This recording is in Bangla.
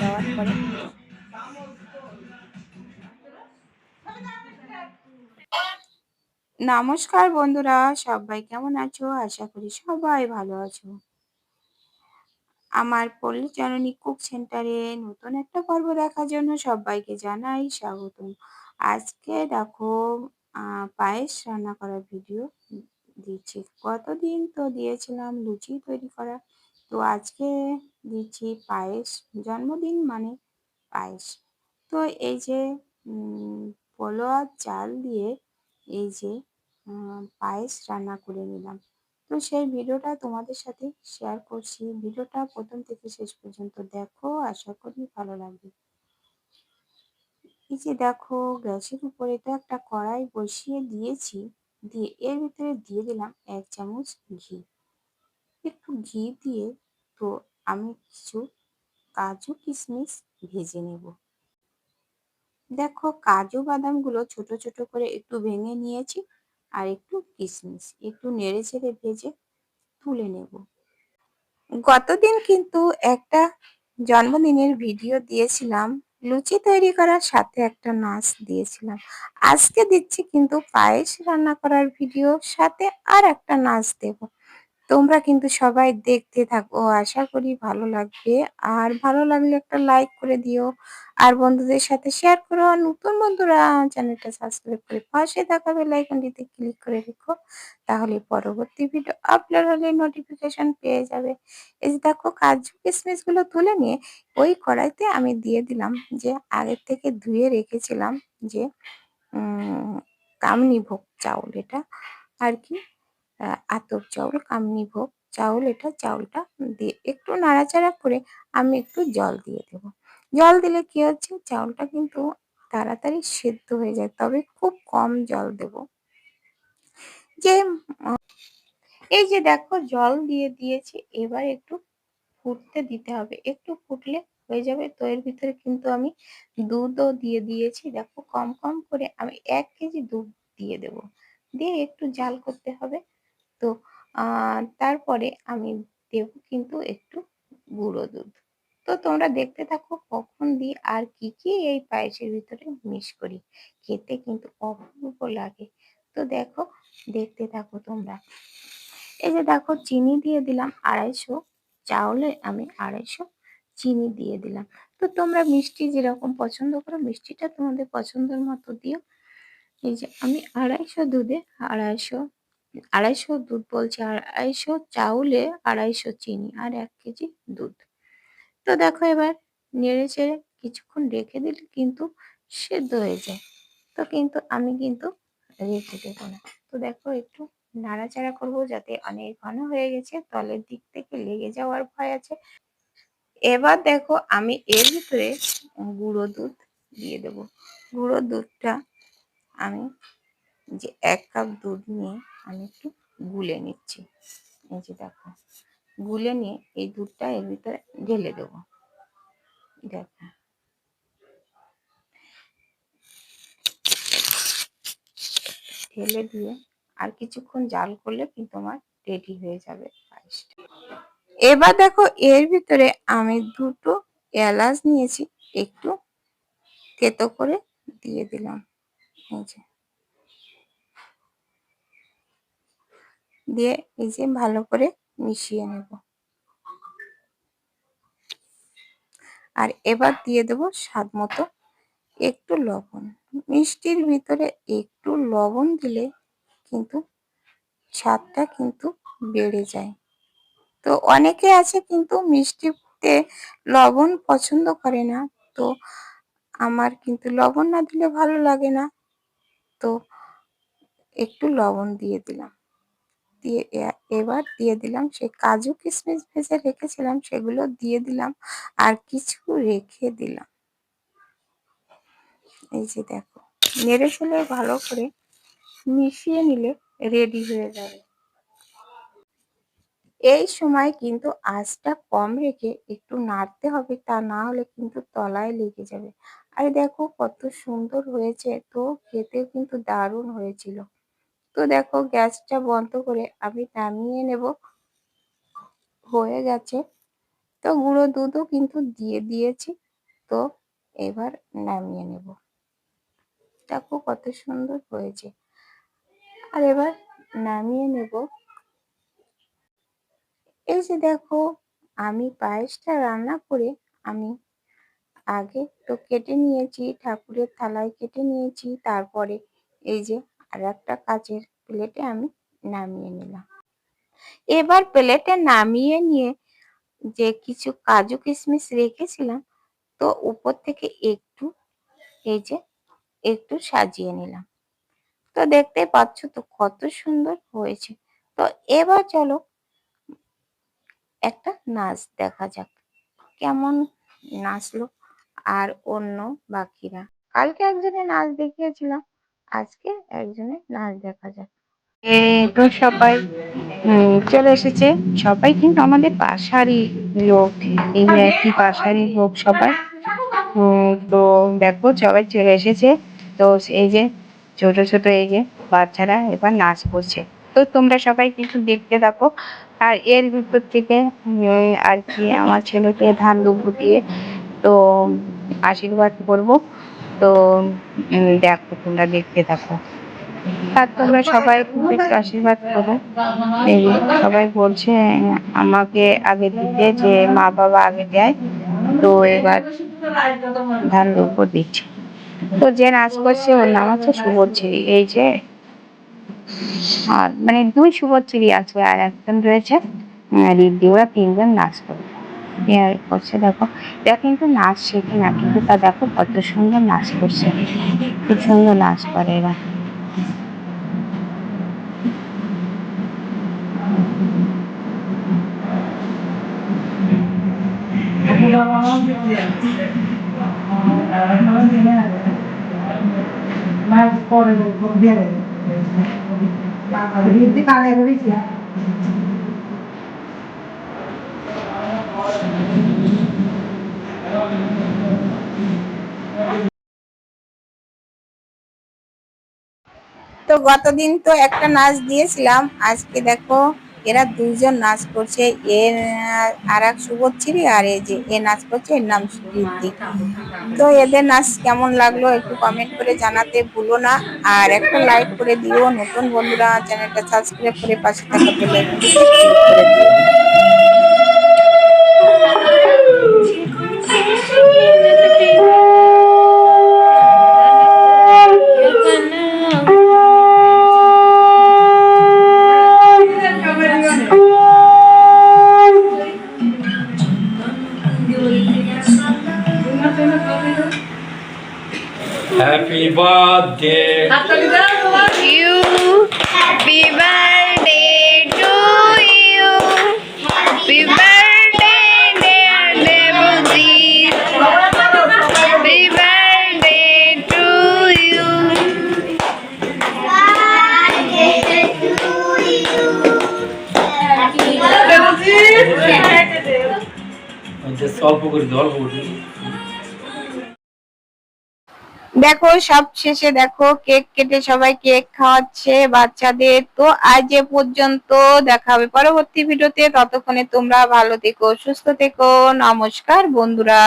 পরে। নমস্কার বন্ধুরা, সবাই কেমন আছো? আশা করি সবাই ভালো আছো। আমার পল্লী জননী কুক সেন্টারে নতুন একটা পর্ব দেখার জন্য সবাইকে জানাই স্বাগতম। আজকে দেখো পায়েস রান্না করার ভিডিও দিচ্ছি। কতদিন তো দিয়েছিলাম, লুচি তৈরি করা তো আজকে দিচ্ছি, পায়েস, জন্মদিন মানে পায়েস। তো এই যে পলোয়া চাল দিয়ে এই যে পায়েস রান্না করে নিলাম। তো সেই ভিডিওটা তোমাদের সাথে শেয়ার করছি। ভিডিওটা প্রথম থেকে শেষ পর্যন্ত দেখো। আশা করি ভালো লাগবে। এই যে দেখো, গ্যাসের উপরে তো একটা কড়াই বসিয়ে দিয়েছি। দিয়ে এর ভিতরে দিয়ে দিলাম এক চামচ ঘি। একটু ঘি দিয়ে তো আমি কিছু কাজু কিশমিশ ভেজে নেব। দেখো, কাজু বাদামগুলো ছোট ছোট করে একটু ভেঙে নিয়েছি আর একটু কিশমিশ একটু নেড়ে চেড়ে ভেজে তুলে নেব। গতদিন কিন্তু একটা জন্মদিনের ভিডিও দিয়েছিলাম, লুচি তৈরি করার সাথে একটা নাচ দিয়েছিলাম। আজকে দিচ্ছি কিন্তু পায়েস রান্না করার ভিডিও সাথে আর একটা নাচ দেব। তোমরা কিন্তু সবাই দেখতে থাকো। আশা করি ভালো লাগবে। আর ভালো লাগলে একটা লাইক করে দিও। আর বন্ধুদের সাথে শেয়ার করো। আর নতুন বন্ধুরা চ্যানেলটা সাবস্ক্রাইব করে পাশে থাকা বেল আইকনটিতে ক্লিক করে রেখো। তাহলে পরবর্তী ভিডিও আপলোড হলে নোটিফিকেশন পেয়ে যাবে। এই যে দেখো, কাজু কিশমিশগুলো তুলে নিয়ে ওই কড়াইতে আমি দিয়ে দিলাম যে আগের থেকে ধুয়ে রেখেছিলাম যে কামনি ভোগ চাউল এটা। আর কি? আতপ চাউল কামনি ভোগ চাউল এটা, চাউলটা দিয়ে একটু নাড়াচাড়া করে আমি একটু জল দিয়ে দেব। জল দিলে কি হচ্ছে? চাউলটা কিন্তু তাড়াতাড়ি সেদ্ধ হয়ে যায়, তবে খুব কম জল দেব। যে এই যে দেখো জল দিয়ে দিয়েছি, এবার একটু ফুটতে দিতে হবে। একটু ফুটলে হয়ে যাবে। তো এর ভিতরে কিন্তু আমি দুধও দিয়ে দিয়েছি। দেখো কম কম করে আমি এক কেজি দুধ দিয়ে দেব। দিয়ে একটু জাল করতে হবে। তো তারপরে আমি দেব কিন্তু একটু গুঁড়ো দুধ। তো তোমরা দেখতে থাকো কখন দিই আর কি কি এই পায়েসের ভিতরে মিশ করি। খেতে কিন্তু অপূর্ব লাগে। তো দেখো, দেখতে থাকো তোমরা। এই যে দেখো চিনি দিয়ে দিলাম আড়াইশো, চাউলে আমি আড়াইশো চিনি দিয়ে দিলাম। তো তোমরা মিষ্টি যেরকম পছন্দ করো, মিষ্টিটা তোমাদের পছন্দের মতো দিও। এই যে আমি আড়াইশো দুধে আড়াইশো আড়াইশো দুধ বলছি আড়াইশো চাউলে আড়াইশো চিনি, আর এক কেজি দুধ। তো দেখো এবার নেড়ে চেড়ে কিছুক্ষণ রেখে দিলে কিন্তু সেদ্ধ হয়ে যায়। তো কিন্তু আমি কিন্তু রেখে দেবো না। তো দেখো একটু নাড়াচাড়া করব যাতে অনেক ঘন হয়ে গেছে, তলের দিক থেকে লেগে যাওয়ার ভয় আছে। এবার দেখো আমি এর ভিতরে গুঁড়ো দুধ দিয়ে দেবো। গুঁড়ো দুধটা আমি যে এক কাপ দুধ নিয়ে আমি একটু গুলে নিচ্ছি। এই যে দেখো, গুলে নিয়ে এই দুধটা এর ভিতরে ঢেলে দেবো। দেখো। ঢেলে দিয়ে আর কিছুক্ষণ জাল করলে কিন্তু আমার রেডি হয়ে যাবে পায়েসটা। এবার দেখো, এর ভিতরে আমি দুটো এলাচ নিয়েছি, একটু তেতো করে দিয়ে দিলাম। এই যে। দিয়ে এই যে ভালো করে মিশিয়ে নেব। আর এবার দিয়ে দেব স্বাদ মতো একটু লবণ। মিষ্টির ভিতরে একটু লবণ দিলে কিন্তু স্বাদটা কিন্তু বেড়ে যায়। তো অনেকে আছে কিন্তু মিষ্টিতে লবণ পছন্দ করে না। তো আমার কিন্তু লবণ না দিলে ভালো লাগে না। তো একটু লবণ দিয়ে দিলাম। দিয়ে এবার দিয়ে দিলাম সে কাজু কিশমিশ ভেজে রেখেছিলাম, সেগুলো দিয়ে দিলাম আর কিছু রেখে দিলাম। এই যে দেখো, নেড়ে ফেলে ভালো করে মিশিয়ে নিলে রেডি হয়ে যাবে। এই সময় কিন্তু আঁচটা কম রেখে একটু নাড়তে হবে, তা না হলে কিন্তু তলায় লেগে যাবে। আর দেখো কত সুন্দর হয়েছে, তো খেতে কিন্তু দারুণ হয়েছিল। তো দেখো গ্যাসটা বন্ধ করে আমি নামিয়ে নেব। হয়ে গেছে। তো গুঁড়ো দুধও কিন্তু দিয়ে দিয়েছি। তো এবার নামিয়ে নেব। দেখো কত সুন্দর হয়েছে। আর এবার নামিয়ে নেব। এই যে দেখো আমি পায়েসটা রান্না করে আমি আগে তো কেটে নিয়েছি, ঠাকুরের থালায় কেটে নিয়েছি, তারপরে এই যে আর একটা কাচের প্লেটে আমি নামিয়ে নিলাম। এবার প্লেটে নামিয়ে নিয়ে যে কিছু কাজু কিশমিশ রেখেছিলাম, তো উপর থেকে একটু, এই যে একটু সাজিয়ে নিলাম। তো দেখতে পাচ্ছ তো কত সুন্দর হয়েছে। তো এবার চলো একটা নাচ দেখা যাক, কেমন নাচলো আর অন্য বাকিরা। কালকে একজনের নাচ দেখিয়েছিলাম আজকে একজনের নাচ দেখা যাক। তো সবাই চলে এসেছে। সবাই কিন্তু আমাদের পাশারই লোক, এই একই পাশারই লোক সবাই। তো দেখো সবাই চলে এসেছে। তো এই যে ছোট ছোট এই যে বাচ্চারা এবার নাচ করছে। তো তোমরা সবাই কিন্তু দেখতে থাকো। আর এর ভিতর থেকে আর কি আমার ছেলেকে ধান দুব্বু দিয়ে, তো আশীর্বাদ করব। তো দেখো, তোমরা দেখতে থাকো। আর তোমরা সবাই আশীর্বাদ করো। সবাই বলছে, আমাকে আগে দিতে যে মা বাবা আগে দেয়। তো এবার ধান দুব্বো দিচ্ছে। তো যে নাচ করছে, ওর নাম হচ্ছে শুভশ্রী এই যে, আর মানে দুই শুভশ্রী আছে, আর একজন রয়েছে রিদ্ধি ওরা তিনজন নাচ করছে। আর করছে, দেখো। এরা কিন্তু নাচ শেখে না, কিন্তু তা দেখো কত সুন্দর নাচ করছে। খুব সুন্দর নাচ করে এরা। Mas fora do গতদিন তো একটা নাচ দিয়েছিলাম। আজকে দেখো এরা দুজন নাচ করছে। এর আর এক শুভশ্রী আর এই যে এ নাচ করছে, এর নাম সুদীপ্তি। তো এদের নাচ কেমন লাগল একটু কমেন্ট করে জানাতে ভুলো না। আর একটা লাইক করে দিও। নতুন বন্ধুরা, চ্যানেলটা সাবস্ক্রাইব করে পাশে থাকা Happy birthday. you. Happy birthday to you. Happy birthday, dear Debussy. Happy birthday to you. Just অল্প করে দাও, অল্প করে দাও। দেখো, সব শেষে দেখো, কেক কেটে সবাই কেক খাওয়াচ্ছে বাচ্চাদের। তো আজ এ পর্যন্ত দেখা হবে পরবর্তী ভিডিওতে। ততক্ষণে তোমরা ভালো থেকো, সুস্থ থেকো। নমস্কার বন্ধুরা।